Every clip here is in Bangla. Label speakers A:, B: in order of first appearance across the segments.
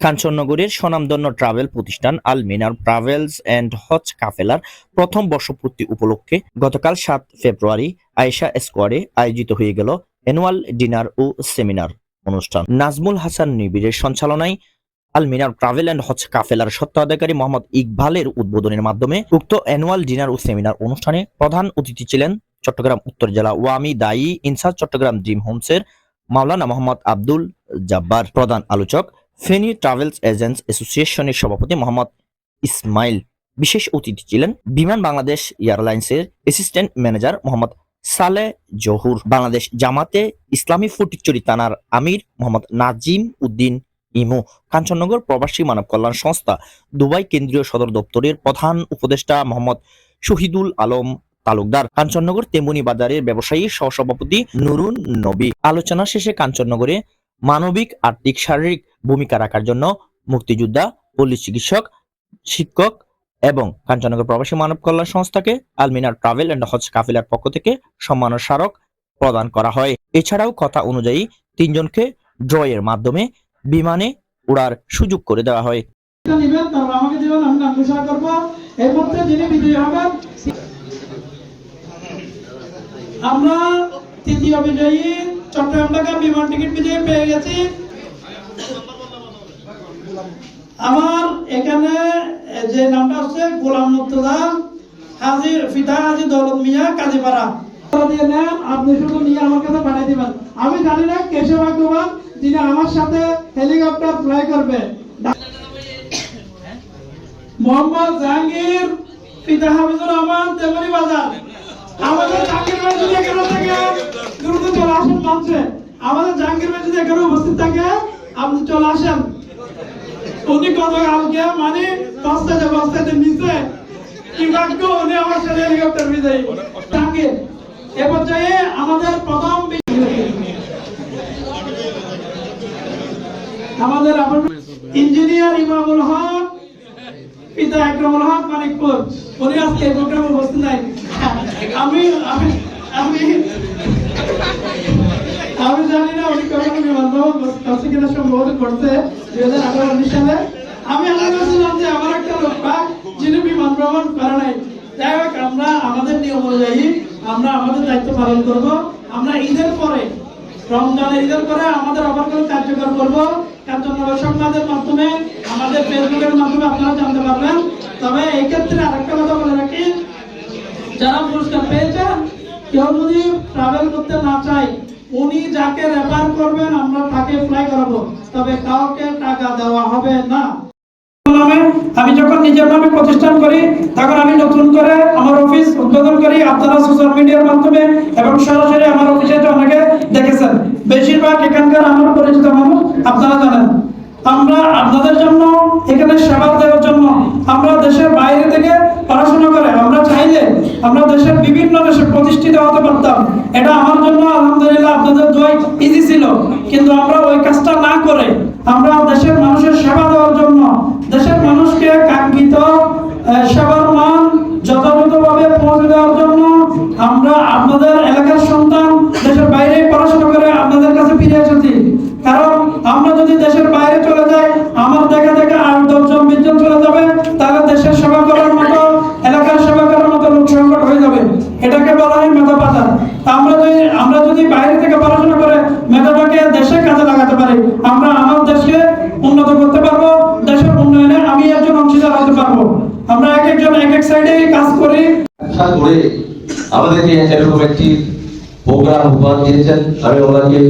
A: কাঞ্চননগরের স্বনামধন্য ট্রাভেল প্রতিষ্ঠান আলমিনার ট্রাভেলস এন্ড হজ কাফেলার প্রথম বর্ষপূর্তি উপলক্ষে গতকাল সাত ফেব্রুয়ারি আয়েশা স্কোয়ারে আয়োজিত হয়ে গেল অ্যানুয়াল ডিনার ও সেমিনার অনুষ্ঠান। নাজমুল হাসান নিবিড়ের সঞ্চালনায় আলমিনার ট্রাভেল অ্যান্ড হজ কাফেলার স্বত্বাধিকারী মোহাম্মদ ইকবালের উদ্বোধনের মাধ্যমে উক্ত অ্যানুয়াল ডিনার ও সেমিনার অনুষ্ঠানে প্রধান অতিথি ছিলেন চট্টগ্রাম উত্তর জেলা ওয়ামি দায়ী ইনসার্জ চট্টগ্রাম ড্রিম হোমসের মাওলানা মোহাম্মদ আব্দুল জাব্বার প্রধান আলোচক ফেনী ট্রাভেলস এজেন্টস অ্যাসোসিয়েশনের সভাপতি মোহাম্মদ ইসমাইল। বিশেষ অতিথি ছিলেন বিমান বাংলাদেশ এয়ারলাইন্সের অ্যাসিস্ট্যান্ট ম্যানেজার মোহাম্মদ সালে জহুর। বাংলাদেশ জামাতে ইসলামী ফটিকচুরি থানার আমির মোহাম্মদ নাজিম উদ্দিন ইমু। কাঞ্চননগর প্রবাসী মানব কল্যাণ সংস্থা, দুবাই কেন্দ্রীয় সদর দপ্তরের প্রধান উপদেষ্টা মোহাম্মদ শহীদুল আলম তালুকদার। কাঞ্চননগর তেমনি বাজারের ব্যবসায়ী সহসভাপতি নুরুন নবী। আলোচনা শেষে কাঞ্চননগরে মানবিক, আর্থিক, শারীরিক ভূমিকা রাখার জন্য মুক্তিযোদ্ধা পল্লী চিকিৎসক, শিক্ষক এবং কাঞ্চনগর প্রবাসী মানব কল্যাণ সংস্থাকে আলমিনার ট্রাভেল অ্যান্ড হজ কাফিলার পক্ষ থেকে সম্মান স্মারক প্রদান করা হয়। এছাড়াও কথা অনুযায়ী তিনজনকে ড্রয়ের মাধ্যমে বিমানে উড়ার সুযোগ করে দেওয়া হয়।
B: আমরা তৃতীয় বিজয়ী চট্টগ্রাম ঢাকা বিমান টিকিট বিজয়ী পেয়ে গেছি। আমার এখানে যে নামটা হচ্ছে গোলাম মুর্তজা হাজি ফিদা হাজি দৌলত মিয়া, কাজীপাড়া। আপনি শুধু নিয়ে আমার কাছে পাঠিয়ে দিবেন। আমি জানি না কেশব ভাগ্যবান যিনি আমার সাথে হেলিকপ্টার ফ্লাই করবে। মোহাম্মদ জাহাঙ্গীর পিতা হাফিজুর রহমান তেমনি বাজার। আমাদের জাহাঙ্গীর ভাই যদি এখানে থাকে দ্রুত চলে আসেন মঞ্চে আমাদের জাহাঙ্গীর ভাই যদি এখানে উপস্থিত থাকে, আপনি চলে আসেন। উনি গতকালকে মানে বস্তাতে বস্তাতে নিচে কি উনি আমার সাথে হেলিকপ্টার বিজয়ী জাহাঙ্গীর এ পর্যায়ে আমাদের প্রথম আমাদের ইঞ্জিনিয়ার ইমামুল হক পিতা একরমুল হক মানিকপুর উনি আজকে এই প্রোগ্রামে উপস্থিত নাই। আমি আমি আমি জানি না উনি কখন বিমানবন্দর করছে কিনা, সম্ভবত করছে দুই হাজার আঠারো উনিশ সালে। আমি আশা করছিলাম যে আমার একটা লোক পাক, যিনি বিমান ভ্রমণ করে নাই। যাই হোক, আমরা আমাদের নিয়ম অনুযায়ী আমরা আমাদের দায়িত্ব পালন করব। আমরা ঈদের পরে, রমজানের ঈদের পরে আমাদের অবকাল কার্যকর করব। মাধ্যমে, আমাদের ফেসবুকের মাধ্যমে আপনারা জানতে পারবেন। তবে আরেকটা কথা বলে রাখি, যারা পুরস্কার কেউ যদি ট্রাভেল করতে না চায়, উনি যাকে রেফার করবেন, আমরা তাকে ফ্লাই করাবো। তবে কাউকে টাকা দেওয়া হবে না। আমি যখন নিজের নামে প্রতিষ্ঠান করি, তখন আমি নতুন করে আমার অফিস উদ্বোধন করি, আপনারা সোশ্যাল মিডিয়ার মাধ্যমে, এবং সরাসরি আমার অফিসে অনেকে দেখেছেন। বেশিরভাগ এখানকার আমার পরিচিত মানুষ আপনারা জানেন আমরা আপনাদের জন্য এখানে সেবা দেওয়ার জন্য আমরা দেশের বাইরে থেকে পড়াশোনা করে, আমরা চাইলে আমরা দেশের বিভিন্ন দেশে প্রতিষ্ঠিত হতে পারতাম। এটা আমার জন্য আলহামদুলিল্লাহ আপনাদের দোয়াই ইজি ছিল। কিন্তু আমরা ওই কাজটা না করে আমরা দেশের মানুষের সেবা দেওয়ার জন্য
C: আমাদেরকে এরকম একটি প্রোগ্রাম উপহার দিয়েছেন আমি ওনাকে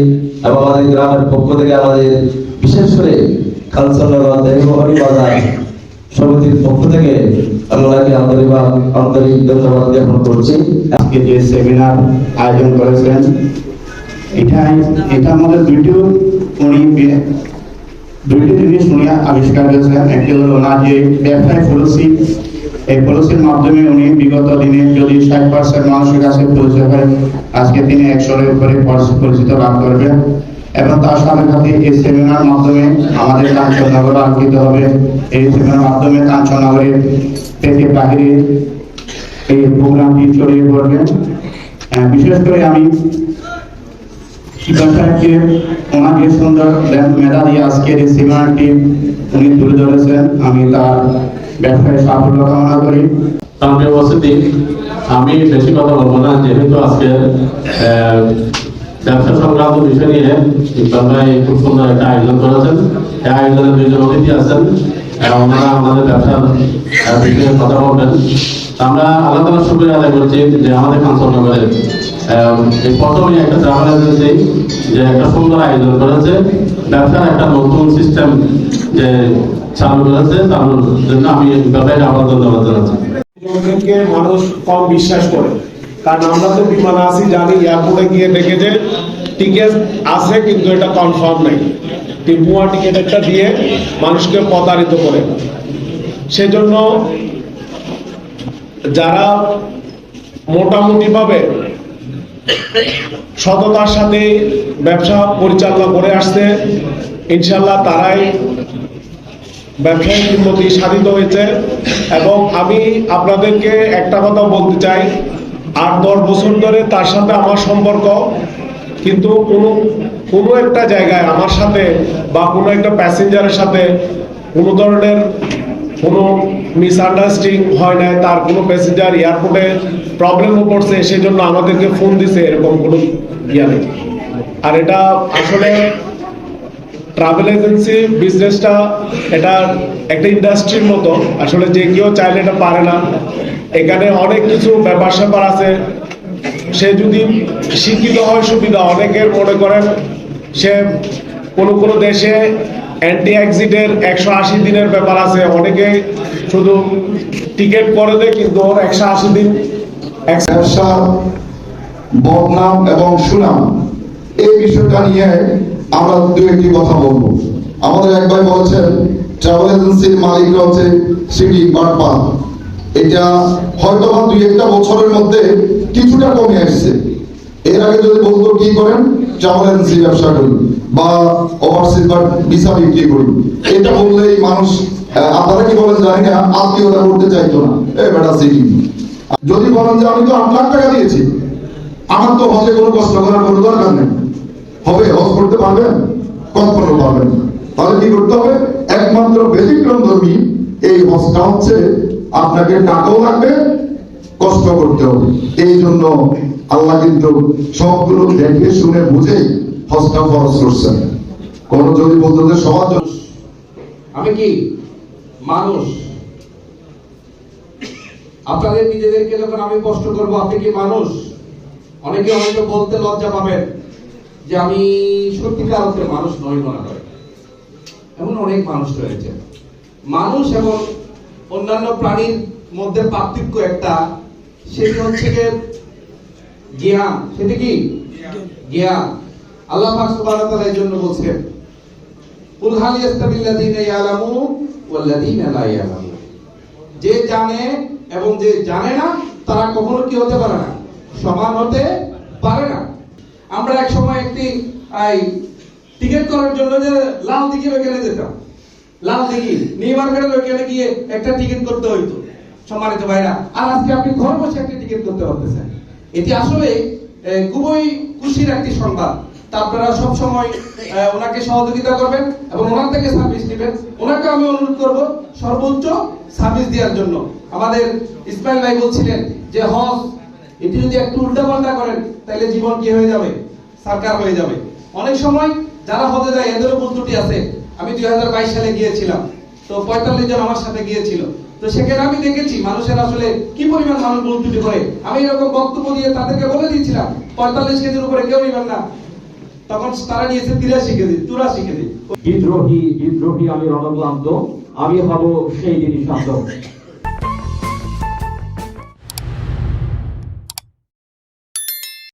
C: এবং আমাদের গ্রামের পক্ষ থেকে আমাদের বিশেষ করে বাজার সমিতির পক্ষ থেকে ওনাকে আন্তরিক আন্তরিক ধন্যবাদ জ্ঞাপন করছি।
D: আজকে যে সেমিনার আয়োজন করেছেন, এটাই, এটা আমাদের দুইটি উনি দুইটি জিনিস উনি আবিষ্কার করেছেন। একটি হলো ওনার যে ব্যবসায় এই পলিসির মাধ্যমে উনি, বিগত দিনে যদি ষাট পার্সেন্ট মানুষের কাছে পৌঁছে হয়, আজকে তিনি একশোর উপরে পরিচিত লাভ করবেন। এবং তার সাথে সাথে এই সেমিনার মাধ্যমে আমাদের কাঞ্চননগর আলোকিত হবে। এই সেমিনার মাধ্যমে কাঞ্চননগরের থেকে বাহিরে এই প্রোগ্রামটি ছড়িয়ে পড়বে। বিশেষ করে আমি সাহেবকে, ওনাকে সুন্দর মেধা দিয়ে আজকের এই সেমিনারটি উনি তুলে ধরেছেন। আমি তার ব্যবসায় সাফল্য কামনা করি।
E: সামনে উপস্থিতি। আমি বেশি কথা বলব না, যেহেতু আজকে ব্যবসা সংক্রান্ত বিষয় নিয়ে ইকবাল খুব সুন্দর একটা আয়োজন করেছেন। এই আয়োজনে দুইজন অতিথি আছেন ওনারা আমাদের ব্যবসার বিষয়ে কথা বলবেন। আমরা আল্লাহ তালা শুক্রিয়া আদায় করছি যে আমাদের কাঞ্চননগরে এই প্রথমে একটা ট্রাভেল এজেন্সি যে একটা সুন্দর আয়োজন করেছে। ব্যবসার একটা নতুন সিস্টেম যে চালুর জন্য আমি
F: লোকদেরকে মানুষ কম বিশ্বাস করে। কারণ আমরা তো জানি এয়ারপোর্টে গিয়ে দেখে যে টিকিট আছে, কিন্তু এটা কনফার্ম নাই। টিকিট একটা দিয়ে মানুষকে প্রতারিত করে। সেজন্য যারা মোটামুটি ভাবে সততার সাথে ব্যবসা পরিচালনা করে আসছে, ইনশাল্লাহ তারাই ব্যবসায়িক উন্নতি সাধিত হয়েছে এবং আমি আপনাদেরকে একটা কথা বলতে চাই। আট, দশ বছর ধরে তার সাথে আমার সম্পর্ক, কিন্তু কোনো কোনো একটা জায়গায় আমার সাথে বা কোনো একটা প্যাসেঞ্জারের সাথে কোনো ধরনের কোনো মিসআন্ডারস্ট্যান্ডিং হয় নাই। তার কোনো প্যাসেঞ্জার এয়ারপোর্টে প্রবলেমও পড়ছে সেজন্য আমাদেরকে ফোন দিছে, এরকম কোনো ইয়া নেই। আর এটা আসলে ট্রাভেল এজেন্সি বিজনেসটা এটা একটা ইন্ডাস্ট্রির মতো। আসলে যে কেউ চাইলে এটা পারে না। এখানে অনেক কিছু ব্যাপার স্যাপার আছে। সে যদি শিক্ষিত হয় সুবিধা, অনেকের মনে করেন সে কোনো কোনো দেশে অ্যান্টি অ্যাক্সিডেন্ট একশো আশি দিনের ব্যাপার আছে। অনেকে শুধু টিকিট করে দেয়, কিন্তু ওর একশো আশি দিন
G: বদনাম এবং সুনাম। এই বিষয়টা নিয়ে আমরা দু একটি কথা বলব। আমাদের একবার বলেছেন ট্রাভেল এজেন্সির মালিকরা হচ্ছে সিটি বাটপা এটা হয়তো বা দুই একটা বছরের মধ্যে কিছুটা কমে আসছে। এর আগে যদি বলতো কি করেন? ট্রাভেল এজেন্সি ব্যবসা করি বা ওভারসিজ বা ভিসা বিক্রি করি। এটা বললেই মানুষ আপনারা কি বলেন জানি না আত্মীয়তা করতে চাইতো না। এ বেটা সিটি। যদি বলেন যে আমি তো আট লাখ টাকা দিয়েছি, আমার তো হজে কোনো কষ্ট করার কোনো দরকার নেই। হবে হজ করতে পারবেন, কখনো পারবেন। তাহলে কি করতে হবে? একমাত্র ব্যতিক্রম ধর্মী এই হজটা হচ্ছে আপনাকে টাকাও লাগবে কষ্ট করতে হবে। এই জন্য আল্লাহ কিন্তু সবগুলো দেখে, শুনে বুঝেই হজটা ফরজ করছেন। কোন যদি বলতো যে জন্য
H: আমি কি মানুষ? আপনাদের নিজেদেরকে যখন আমি কষ্ট করব, আপনি কি মানুষ? অনেকে হয়তো বলতে লজ্জা পাবেন। যে আমি সত্যিকার অর্থে মানুষ নয় মনে করে। এমন অনেক মানুষ রয়েছে। মানুষ এবং অন্যান্য প্রাণীর মধ্যে পার্থক্য একটা, সেটি হচ্ছে যে জ্ঞান। সেটি কি? জ্ঞান। আল্লাহ পাক সুবহানাহু ওয়া তাআলা এই জন্য বলছেন, কুল হাল ইয়াস্তাবিল্লাযীনা ইয়ালামুন ওয়াল্লাযীনা লা ইয়ালামুন। যে জানে এবং যে জানে না, তারা কখনো কি হতে পারে না? সমান হতে পারে না। আমরা এক সময় একটি টিকিট করার জন্য যে লাল দিঘির ওইখানে যেতাম। লাল দিঘি নিউ মার্কেটের ওইখানে গিয়ে একটা টিকিট করতে হইতো, সম্মানিত ভাইরা। আর আজকে আপনি ঘর বসে একটা টিকিট করতে পারতেছেন। এটি আসলে খুবই খুশির একটি সংবাদ। আপনারা সব সময় ওনাকে সহযোগিতা করবেন এবং ওনার থেকে সার্ভিস নেবেন। ওনাকে আমি অনুরোধ করব সর্বোচ্চ সার্ভিস দেওয়ার জন্য। আমাদের ইসমাইল ভাই বলছিলেন যে, হজ এটি যদি একটু উল্টাপাল্টা করেন তাহলে জীবন কি হয়ে যাবে? সরকার হয়ে যাবে। অনেক সময় যারা হজে যায়, এদেরও ত্রুটি আছে। আমি দুই সালে গিয়েছিলাম। তো পঁয়তাল্লিশ জন আমার সাথে গিয়েছিল। তো সেখানে আমি দেখেছি, মানুষের আসলে কি পরিমাণ মানুষ ত্রুটি করে। আমি এরকম বক্তব্য দিয়ে তাদেরকে বলে দিয়েছিলাম, পঁয়তাল্লিশ কেজির উপরে কেউ নিবেন না। তখন তারা নিয়েছে তিরাশি কেজি, চুরাশি কেজি।
I: বিদ্রোহী বিদ্রোহী আমি রণক্লান্ত, আমি হব সেই শান্ত।